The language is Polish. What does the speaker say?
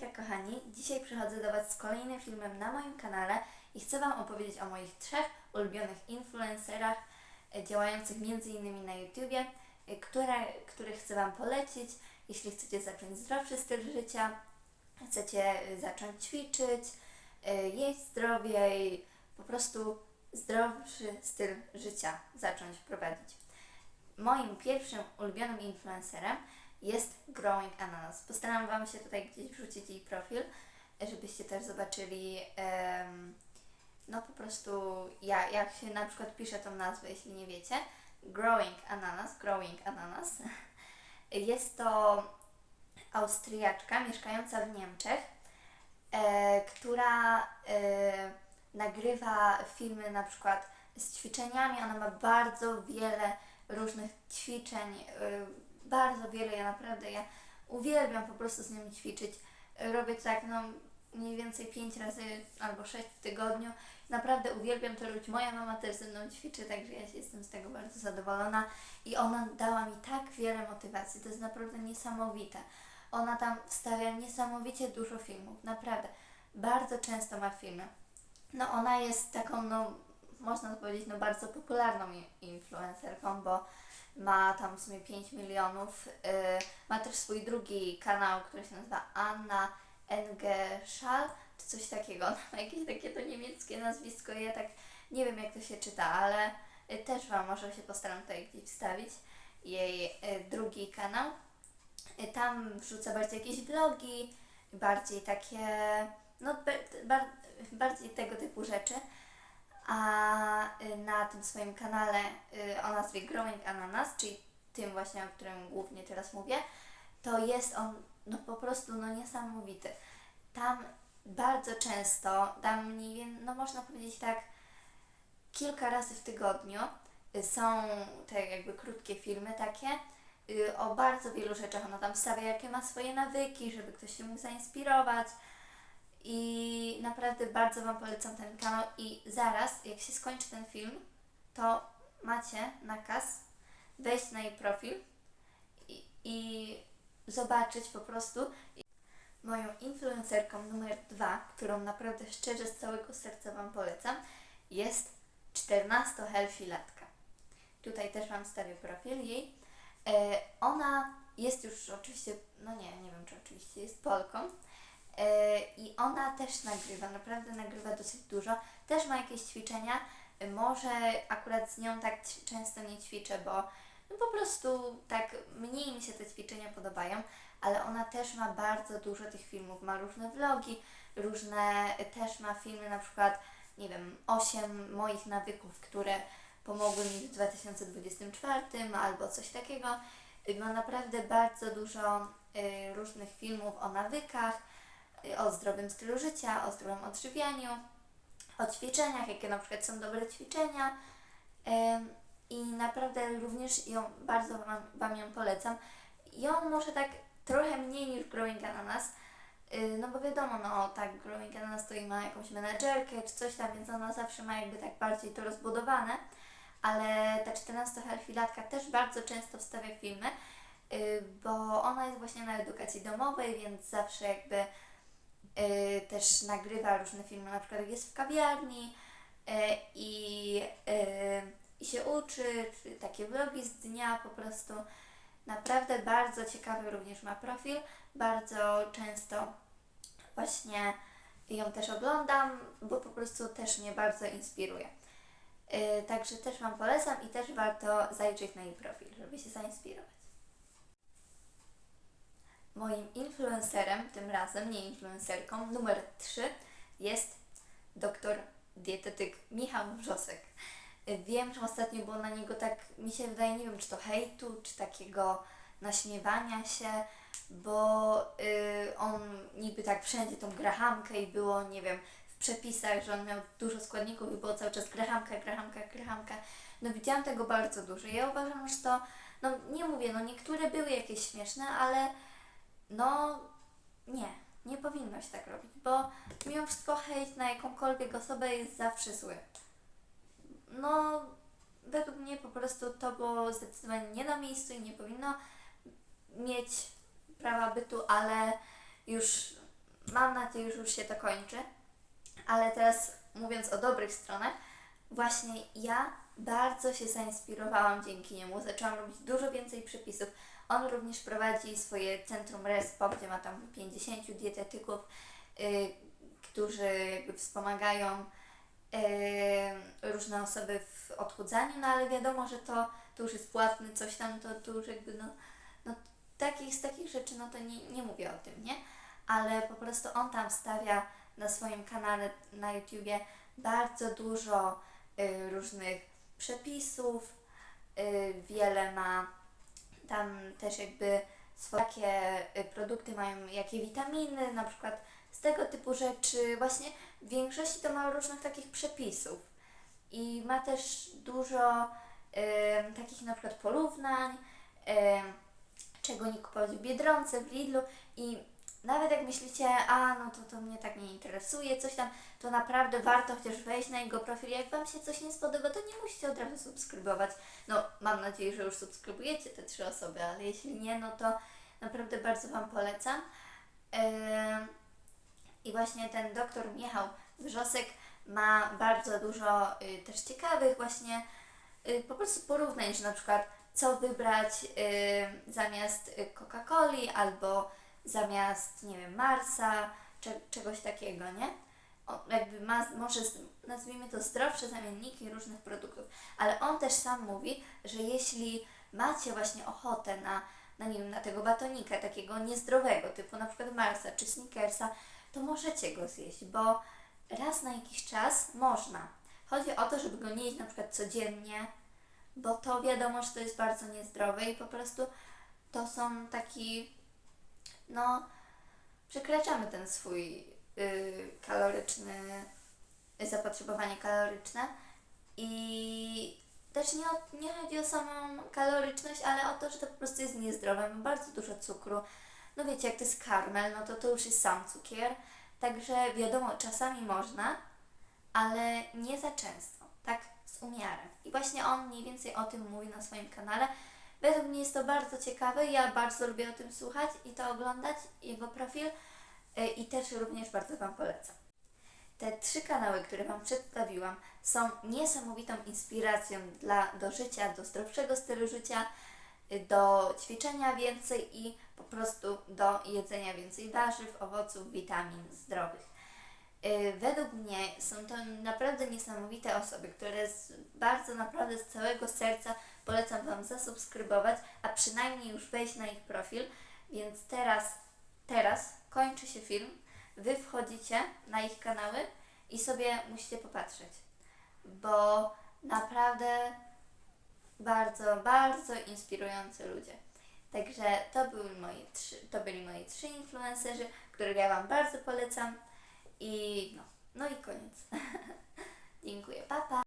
Hejka kochani, dzisiaj przychodzę do Was z kolejnym filmem na moim kanale i chcę Wam opowiedzieć o moich trzech ulubionych influencerach e, działających m.in. na YouTubie, e, które, których chcę Wam polecić, jeśli chcecie zacząć zdrowszy styl życia, chcecie e, zacząć ćwiczyć, jeść zdrowiej, po prostu zdrowszy styl życia zacząć prowadzić. Moim pierwszym ulubionym influencerem jest Growing Ananas. Postaram Wam się tutaj gdzieś wrzucić jej profil, żebyście też zobaczyli, em, no po prostu ja, jak się na przykład pisze tą nazwę, jeśli nie wiecie. Growing Ananas, Growing Ananas. Jest to Austriaczka mieszkająca w Niemczech, e, która e, nagrywa filmy na przykład z ćwiczeniami. Ona ma bardzo wiele różnych ćwiczeń, e, bardzo wiele. Ja naprawdę ja uwielbiam po prostu z nią ćwiczyć. Robię tak no mniej więcej 5 razy albo 6 w tygodniu. Naprawdę uwielbiam to robić. Moja mama też ze mną ćwiczy, także ja się jestem z tego bardzo zadowolona i ona dała mi tak wiele motywacji. To jest naprawdę niesamowite. Ona tam wstawia niesamowicie dużo filmów, naprawdę. Bardzo często ma filmy. No ona jest taką, no można powiedzieć, no bardzo popularną influencerką, bo ma tam w sumie 5 milionów. Yy, ma też swój drugi kanał, który się nazywa Anna Engeschal, czy coś takiego. Ona ma jakieś takie to niemieckie nazwisko, ja tak nie wiem jak to się czyta, ale y, też Wam może się postaram tutaj gdzieś wstawić jej y, drugi kanał. Y, Tam wrzuca bardziej jakieś vlogi, bardziej takie, no bardziej tego typu rzeczy. A y, na tym swoim kanale y, o nazwie Growing Ananas, czyli tym właśnie, o którym głównie teraz mówię, to jest on no po prostu no niesamowity. Tam bardzo często, tam mniej więcej, no można powiedzieć tak, kilka razy w tygodniu y, są te jakby krótkie filmy takie o bardzo wielu rzeczach. Ona tam wstawia, jakie ma swoje nawyki, żeby ktoś się mógł zainspirować. I naprawdę bardzo Wam polecam ten kanał. I zaraz, jak się skończy ten film, to macie nakaz wejść na jej profil i, i zobaczyć po prostu moją influencerką numer dwa, którą naprawdę szczerze z całego serca Wam polecam, jest 14 healthy latka. Tutaj też Wam wstawię profil jej. E, ona jest już oczywiście, no nie, nie wiem czy oczywiście, jest Polką. I ona też nagrywa, naprawdę nagrywa dosyć dużo. Też ma jakieś ćwiczenia. Może akurat z nią tak często nie ćwiczę, bo no po prostu tak mniej mi się te ćwiczenia podobają, ale ona też ma bardzo dużo tych filmów. Ma różne vlogi, różne też ma filmy, na przykład, nie wiem, 8 moich nawyków, które pomogły mi w 2024 albo coś takiego. Ma naprawdę bardzo dużo y, różnych filmów o nawykach, o zdrowym stylu życia, o zdrowym odżywianiu, o ćwiczeniach, jakie na przykład są dobre ćwiczenia. I naprawdę również ją bardzo wam, wam ją polecam. On może tak trochę mniej niż Growing Ananas, y, no bo wiadomo, no tak, Growing Ananas to i ma jakąś menedżerkę czy coś tam, więc ona zawsze ma jakby tak bardziej to rozbudowane, ale ta 14 latka też bardzo często wstawia filmy, y, bo ona jest właśnie na edukacji domowej, więc zawsze jakby też nagrywa różne filmy, na przykład jest w kawiarni y, i, y, i się uczy, czy takie vlogi z dnia po prostu. Naprawdę bardzo ciekawy również ma profil, bardzo często właśnie ją też oglądam, bo po prostu też mnie bardzo inspiruje. Także też Wam polecam i też warto zajrzeć na jej profil, żeby się zainspirować. Moim influencerem, tym razem nie influencerką, numer 3 jest doktor dietetyk Michał Wrzosek. Wiem, że ostatnio było na niego tak, mi się wydaje, nie wiem czy to hejtu, czy takiego naśmiewania się, bo y, on niby tak wszędzie tą grahamkę i było, nie wiem, w przepisach, że on miał dużo składników i było cały czas grahamka, grahamka, grahamka. No widziałam tego bardzo dużo. Ja uważam, że to, no nie mówię, no niektóre były jakieś śmieszne, ale no nie, nie powinno się tak robić, bo mimo wszystko hejt na jakąkolwiek osobę jest zawsze zły. No, według mnie po prostu to było zdecydowanie nie na miejscu i nie powinno mieć prawa bytu, ale już mam nadzieję, że już się to kończy. Ale teraz mówiąc o dobrych stronach, właśnie ja bardzo się zainspirowałam dzięki niemu. Zaczęłam robić dużo więcej przepisów. On również prowadzi swoje centrum RESPO, gdzie ma tam 50 dietetyków, y, którzy wspomagają y, różne osoby w odchudzaniu, no ale wiadomo, że to, to już jest płatny coś tam, to, to już jakby no, no takich, z takich rzeczy no to nie, nie mówię o tym, nie? Ale po prostu on tam stawia na swoim kanale na YouTubie bardzo dużo y, różnych przepisów, y, wiele ma tam też jakby jakie y, produkty mają, jakie witaminy, na przykład z tego typu rzeczy. Właśnie w większości to ma różnych takich przepisów. I ma też dużo y, takich na przykład porównań, y, czego nie kupować w Biedronce, w Lidlu i nawet jak myślicie, a no to, to mnie tak nie interesuje, coś tam, to naprawdę warto chociaż wejść na jego profil. Jak Wam się coś nie spodoba, to nie musicie od razu subskrybować. No, mam nadzieję, że już subskrybujecie te trzy osoby, ale jeśli nie, no to naprawdę bardzo Wam polecam. Ym, I właśnie ten doktor Michał Wrzosek ma bardzo dużo y, też ciekawych właśnie y, po prostu porównań, że na przykład co wybrać y, zamiast Coca-Coli albo zamiast, nie wiem, Marsa, cze- czegoś takiego, nie? O, jakby ma, może nazwijmy to zdrowsze zamienniki różnych produktów, ale on też sam mówi, że jeśli macie właśnie ochotę na, na nie wiem, na tego batonika takiego niezdrowego, typu na przykład Marsa czy Snickersa, to możecie go zjeść, bo raz na jakiś czas można. Chodzi o to, żeby go nie jeść na przykład codziennie, bo to wiadomo, że to jest bardzo niezdrowe i po prostu to są taki, no, przekraczamy ten swój y, kaloryczny, zapotrzebowanie kaloryczne i też nie, o, nie chodzi o samą kaloryczność, ale o to, że to po prostu jest niezdrowe, ma bardzo dużo cukru. No wiecie, jak to jest karmel, no to to już jest sam cukier, także wiadomo, czasami można, ale nie za często, tak z umiarem. I właśnie on mniej więcej o tym mówi na swoim kanale. Według mnie jest to bardzo ciekawe, ja bardzo lubię o tym słuchać i to oglądać, jego profil y, i też również bardzo Wam polecam. Te trzy kanały, które Wam przedstawiłam, są niesamowitą inspiracją dla, do życia, do zdrowszego stylu życia, y, do ćwiczenia więcej i po prostu do jedzenia więcej warzyw, owoców, witamin zdrowych. Y, Według mnie są to naprawdę niesamowite osoby, które z, bardzo naprawdę z całego serca polecam Wam zasubskrybować, a przynajmniej już wejść na ich profil. Więc teraz, teraz kończy się film. Wy wchodzicie na ich kanały i sobie musicie popatrzeć, bo naprawdę bardzo, bardzo inspirujący ludzie. Także to były moi trzy, to byli moi trzy influencerzy, których ja Wam bardzo polecam. I no, no i koniec. Dziękuję, papa. Pa.